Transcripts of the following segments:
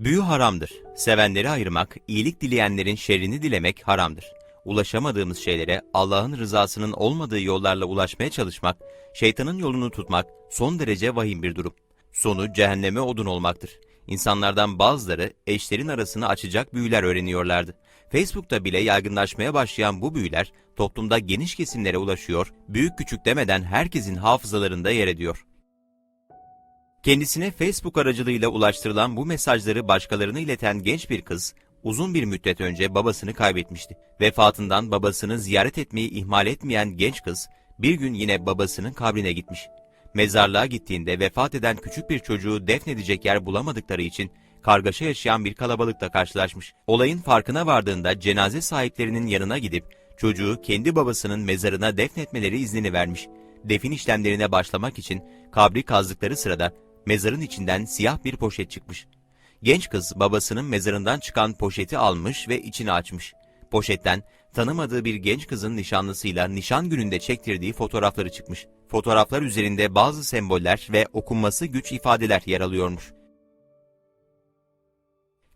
Büyü haramdır. Sevenleri ayırmak, iyilik dileyenlerin şerrini dilemek haramdır. Ulaşamadığımız şeylere Allah'ın rızasının olmadığı yollarla ulaşmaya çalışmak, şeytanın yolunu tutmak son derece vahim bir durum. Sonu cehenneme odun olmaktır. İnsanlardan bazıları eşlerin arasını açacak büyüler öğreniyorlardı. Facebook'ta bile yaygınlaşmaya başlayan bu büyüler toplumda geniş kesimlere ulaşıyor, büyük küçük demeden herkesin hafızalarında yer ediyor. Kendisine Facebook aracılığıyla ulaştırılan bu mesajları başkalarına ileten genç bir kız, uzun bir müddet önce babasını kaybetmişti. Vefatından babasını ziyaret etmeyi ihmal etmeyen genç kız, bir gün yine babasının kabrine gitmiş. Mezarlığa gittiğinde vefat eden küçük bir çocuğu defnedecek yer bulamadıkları için kargaşa yaşayan bir kalabalıkla karşılaşmış. Olayın farkına vardığında cenaze sahiplerinin yanına gidip çocuğu kendi babasının mezarına defnetmeleri iznini vermiş. Defin işlemlerine başlamak için kabri kazdıkları sırada mezarın içinden siyah bir poşet çıkmış. Genç kız babasının mezarından çıkan poşeti almış ve içini açmış. Poşetten tanımadığı bir genç kızın nişanlısıyla nişan gününde çektirdiği fotoğrafları çıkmış. Fotoğraflar üzerinde bazı semboller ve okunması güç ifadeler yer alıyormuş.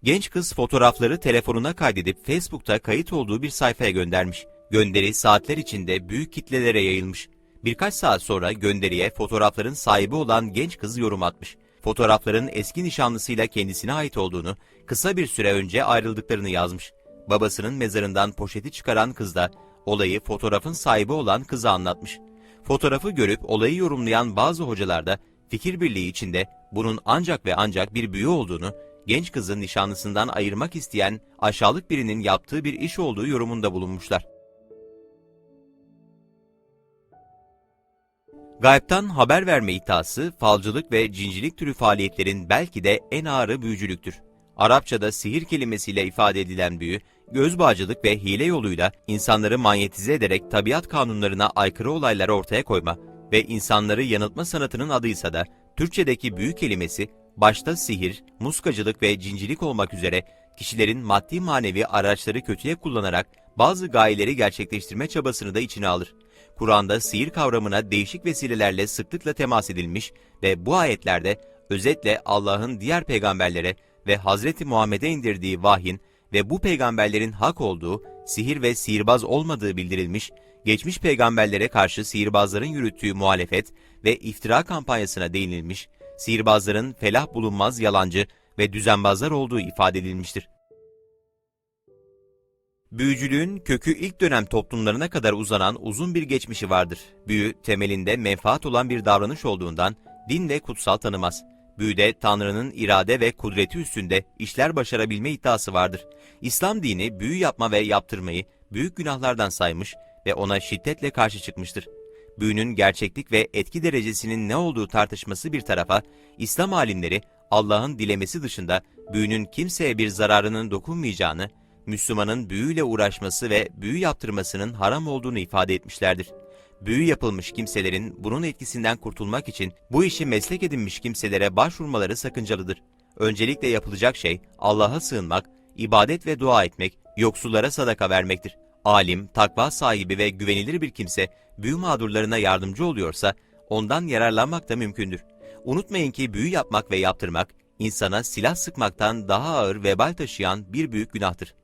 Genç kız fotoğrafları telefonuna kaydedip Facebook'ta kayıt olduğu bir sayfaya göndermiş. Gönderi saatler içinde büyük kitlelere yayılmış. Birkaç saat sonra gönderiye fotoğrafların sahibi olan genç kız yorum atmış. Fotoğrafların eski nişanlısıyla kendisine ait olduğunu, kısa bir süre önce ayrıldıklarını yazmış. Babasının mezarından poşeti çıkaran kız da olayı fotoğrafın sahibi olan kıza anlatmış. Fotoğrafı görüp olayı yorumlayan bazı hocalar da fikir birliği içinde bunun ancak ve ancak bir büyü olduğunu, genç kızın nişanlısından ayırmak isteyen aşağılık birinin yaptığı bir iş olduğu yorumunda bulunmuşlar. Gaybtan haber verme iddiası, falcılık ve cincilik türü faaliyetlerin belki de en ağırı büyücülüktür. Arapçada sihir kelimesiyle ifade edilen büyü, göz bağcılık ve hile yoluyla insanları manyetize ederek tabiat kanunlarına aykırı olayları ortaya koyma ve insanları yanıltma sanatının adıysa da Türkçedeki büyü kelimesi başta sihir, muskacılık ve cincilik olmak üzere kişilerin maddi manevi araçları kötüye kullanarak bazı gayeleri gerçekleştirme çabasını da içine alır. Kur'an'da sihir kavramına değişik vesilelerle sıklıkla temas edilmiş ve bu ayetlerde özetle Allah'ın diğer peygamberlere ve Hazreti Muhammed'e indirdiği vahyin ve bu peygamberlerin hak olduğu, sihir ve sihirbaz olmadığı bildirilmiş, geçmiş peygamberlere karşı sihirbazların yürüttüğü muhalefet ve iftira kampanyasına değinilmiş, sihirbazların felah bulunmaz yalancı ve düzenbazlar olduğu ifade edilmiştir. Büyücülüğün kökü ilk dönem toplumlarına kadar uzanan uzun bir geçmişi vardır. Büyü, temelinde menfaat olan bir davranış olduğundan din de kutsal tanımaz. Büyüde Tanrı'nın irade ve kudreti üstünde işler başarabilme iddiası vardır. İslam dini büyü yapma ve yaptırmayı büyük günahlardan saymış ve ona şiddetle karşı çıkmıştır. Büyünün gerçeklik ve etki derecesinin ne olduğu tartışması bir tarafa, İslam alimleri Allah'ın dilemesi dışında büyünün kimseye bir zararının dokunmayacağını, Müslümanın büyüyle uğraşması ve büyü yaptırmasının haram olduğunu ifade etmişlerdir. Büyü yapılmış kimselerin bunun etkisinden kurtulmak için bu işi meslek edinmiş kimselere başvurmaları sakıncalıdır. Öncelikle yapılacak şey Allah'a sığınmak, ibadet ve dua etmek, yoksullara sadaka vermektir. Alim, takva sahibi ve güvenilir bir kimse büyü mağdurlarına yardımcı oluyorsa ondan yararlanmak da mümkündür. Unutmayın ki büyü yapmak ve yaptırmak insana silah sıkmaktan daha ağır vebal taşıyan bir büyük günahtır.